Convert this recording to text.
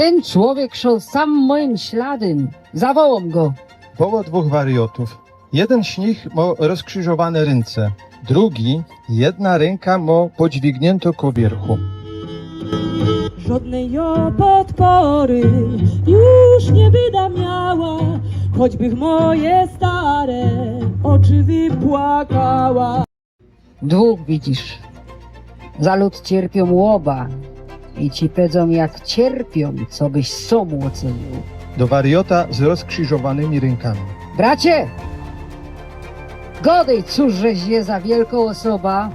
Ten człowiek szedł sam moim śladem. Zawołam go. Było dwóch wariotów. Jeden z nich ma rozkrzyżowane ręce, drugi, jedna ręka ma podźwignięto ku wierchu. Żadnej jo podpory już nie byda miała, choćbych moje stare oczy wypłakała. Dwóch widzisz. Za lud cierpią łoba. I ci pedzą jak cierpią, co byś somu ocenił. Do wariota z rozkrzyżowanymi rękami. Bracie! Godej, cóż żeś je za wielką osoba,